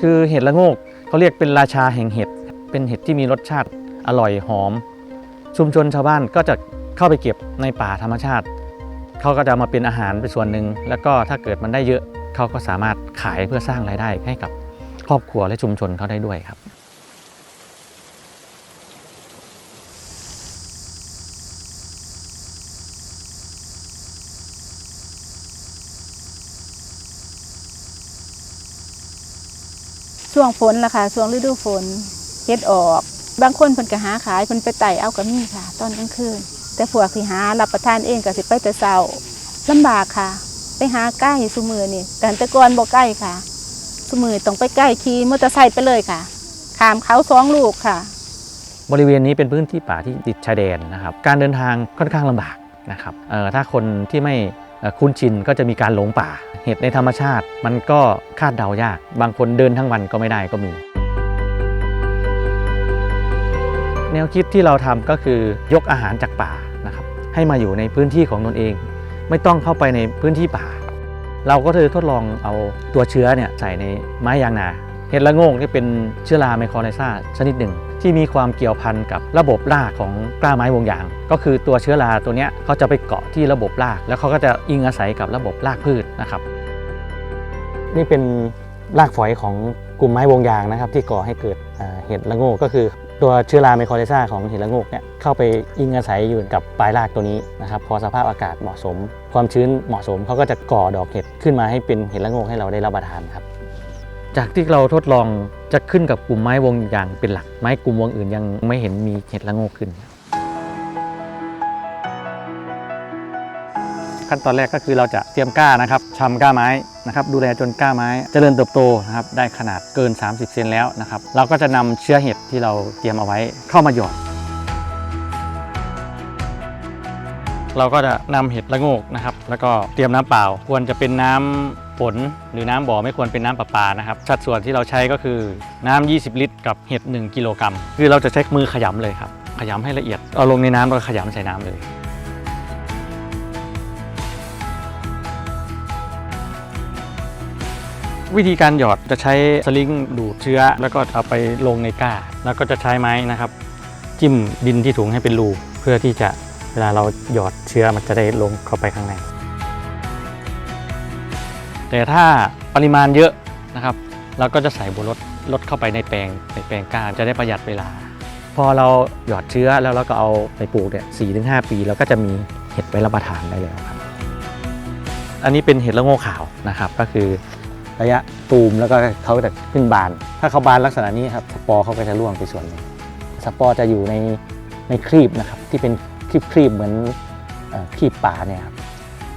คือเห็ดละโงกเขาเรียกเป็นราชาแห่งเห็ด เป็นเห็ดที่มีรสชาติอร่อยหอม ชุมชนชาวบ้านก็จะเข้าไปเก็บในป่าธรรมชาติ เขาก็จะมาเป็นอาหารเป็นส่วนหนึ่ง แล้วก็ถ้าเกิดมันได้เยอะเขาก็สามารถขายเพื่อสร้างรายได้ให้กับครอบครัวและชุมชนเขาได้ด้วยครับ ช่วงฝนล่ะค่ะช่วงฤดูฝนเฮ็ดออก บางคนเพิ่นก็หาขายเพิ่นไปไต่เอาก็มีค่ะ ตอนกลางคืน แต่พวกที่หารับประทานเองก็สิไปแต่เช้าลำบากค่ะ ไปหาใกล้ซุมือนี่แต่ต่ก่อนบ่ใกล้ค่ะซุมือต้องไปใกล้ขี่มอเตอร์ไซค์ไปเลยค่ะขามเขาสองลูกค่ะ บริเวณนี้เป็นพื้นที่ป่าที่ติดชายแดนนะครับ การเดินทางค่อนข้างลำบากนะครับเอ่อถ้าคนที่ไม่ คุ้นชินก็จะมีการหลงป่า เห็ดในธรรมชาติ มันก็คาดเดายาก บางคนเดินทั้งวันก็ไม่ได้ก็มี แนวคิดที่เราทำก็คือยกอาหารจากป่านะครับให้มาอยู่ในพื้นที่ของตนเอง ไม่ต้องเข้าไปในพื้นที่ป่า เราก็เลยทดลองเอาตัวเชื้อเนี่ยใส่ในไม้ยางนา เห็ดละโงกนี่เป็นเชื้อราไมโครไลซาชนิดหนึ่ง ที่มีความเกี่ยวพันกับระบบรากของกล้าไม้วงยาง ก็คือตัวเชื้อราตัวนี้เขาจะไปเกาะที่ระบบราก แล้วเขาก็จะอิงอาศัยกับระบบรากพืชนะครับ นี่เป็นรากฝอยของกลุ่มไม้วงยางนะครับที่ก่อให้เกิดเห็ดละโงกก็คือตัวเชื้อราไมโครไลซาของเห็ดละโงกเนี่ยเข้าไปอิงอาศัยอยู่กับปลายรากตัวนี้นะครับพอสภาพอากาศเหมาะสม ความชื้นเหมาะสมเขาก็จะก่อดอกเห็ดขึ้นมาให้เป็นเห็ดละโงกให้เราได้รับประทานครับ จากที่เราทดลองจะขึ้นกับกลุ่มไม้วงอย่างเป็นหลัก ไม้กลุ่มวงอื่นยังไม่เห็นมีเห็ดละโงกขึ้น ขั้นตอนแรกก็คือเราจะเตรียมก้านะครับชำก้าไม้นะครับ ดูแลจนก้าไม้เจริญเติบโตนะครับ ได้ขนาดเกิน 30 เซนแล้วนะครับ เราก็จะนำเชื้อเห็ดที่เราเตรียมเอาไว้เข้ามาหยอดเราก็จะนำเห็ดละโงกนะครับ แล้วก็เตรียมน้ำเปล่า ควรจะเป็นน้ำ ฝนหรือน้ำบ่อไม่ควรเป็นน้ำประปานะครับ สัดส่วนที่เราใช้ก็คือน้ำ20 ลิตร กับเห็ด1กิโลกรัมคือเราจะใช้มือขยำเลยครับ ขยำให้ละเอียด เอาลงในน้ำแล้วขยำใส่น้ำเลยวิธีการหยอดจะใช้สลิงดูดเชื้อ แล้วก็เอาไปลงในก้า แล้วก็จะใช้ไม้นะครับ จิ้มดินที่ถุงให้เป็นรูเพื่อที่จะเวลาเราหยอดเชื้อมันจะได้ลงเข้าไปข้างใน แต่ถ้าปริมาณเยอะนะครับ เราก็จะใส่บนรถรถเข้าไปในแปลงในแปลงก้านจะได้ประหยัดเวลา พอเราหยอดเชื้อแล้วเราก็เอาไปปลูกเนี่ยสี่ถึงห้าปีเราก็จะมีเห็ดไว้รับประทานได้แล้วครับ อันนี้เป็นเห็ดละโงกขาวนะครับ ก็คือระยะตูมแล้วก็เขาจะขึ้นบาน ถ้าเขาบานลักษณะนี้ครับสปอร์เขาก็จะร่วงไปส่วนหนึ่งสปอร์จะอยู่ในในครีบนะครับที่เป็นครีบครีบเหมือนอครีบป่าเนี่ยครับ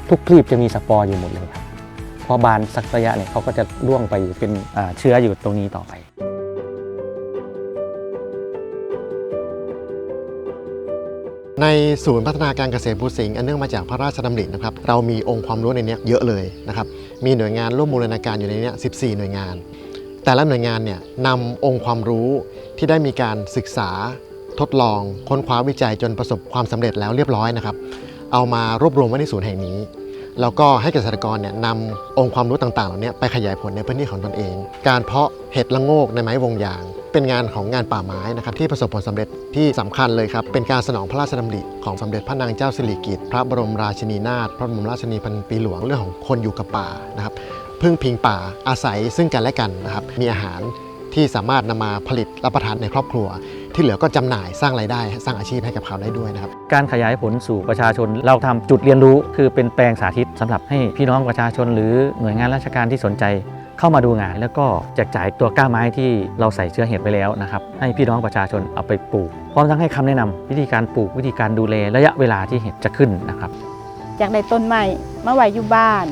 ทุกครีบจะมีสปอร์อยู่หมดเลยครับ อบานสักระยะเนี่ยเขาก็จะร่วงไปเป็นเชื้ออยู่ตรงนี้ต่อไปในศูนย์พัฒนาการเกษตรภูสิงห์อันเนื่องมาจากพระราชดำรินะครับเรามีองค์ความรู้ในนี้เยอะเลยนะครับมีหน่วยงานร่วมมูลนาการอยู่ในนี้14 หน่วยงาน แต่ละหน่วยงานเนี่ยนำองค์ความรู้ที่ได้มีการศึกษาทดลอง ค้นคว้าวิจัยจนประสบความสำเร็จแล้วเรียบร้อยนะครับเอามารวบรวมไว้ในศูนย์แห่งนี้ แล้วก็ให้เกษตรกรเนี่ยนำองค์ความรู้ต่างๆเหล่านี้ไปขยายผลในพื้นที่ของตนเอง การเพาะเห็ดละโงกในไม้วงยาง เป็นงานของงานป่าไม้นะครับที่ประสบผลสำเร็จที่สำคัญเลยครับ เป็นการสนองพระราชดำริของสมเด็จพระนางเจ้าสิริกิติ์พระบรมราชินีนาถพระบรมราชินีพันปีหลวงเรื่องของคนอยู่กับป่านะครับพึ่งพิงป่าอาศัยซึ่งกันและกันนะครับมีอาหารที่สามารถนำมาผลิตรับประทานในครอบครัว ที่เหลือก็จำหน่ายสร้างรายได้ สร้างอาชีพให้กับเขาได้ด้วยนะครับ การขยายผลสู่ประชาชนเราทำจุดเรียนรู้ คือเป็นแปลงสาธิตสำหรับให้พี่น้องประชาชน หรือหน่วยงานราชการที่สนใจเข้ามาดูงานแล้วก็แจกจ่ายตัวกล้าไม้ที่เราใส่เชื้อเห็ดไปแล้วนะครับให้พี่น้องประชาชนเอาไปปลูก พร้อมทั้งให้คำแนะนำวิธีการปลูกวิธีการดูแลระยะเวลาที่เห็ดจะขึ้นนะครับอยากได้ต้นไม้มาไว้อยู่บ้าน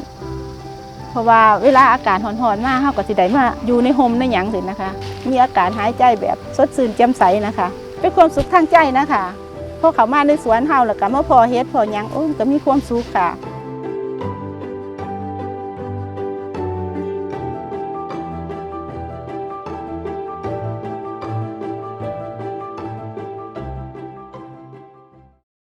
เพราะว่าเวลาอากาศหอนๆมากเฮาก็สิได้มาอยู่ในโฮมในหยังสินะคะ มีอากาศหายใจแบบสดชื่นแจ่มใสนะคะ เป็นความสุขทางใจนะคะพอเขามาในสวนเฮาแล้วก็มาพอเฮ็ดพอหยังโอ้ก็มีความสุขค่ะ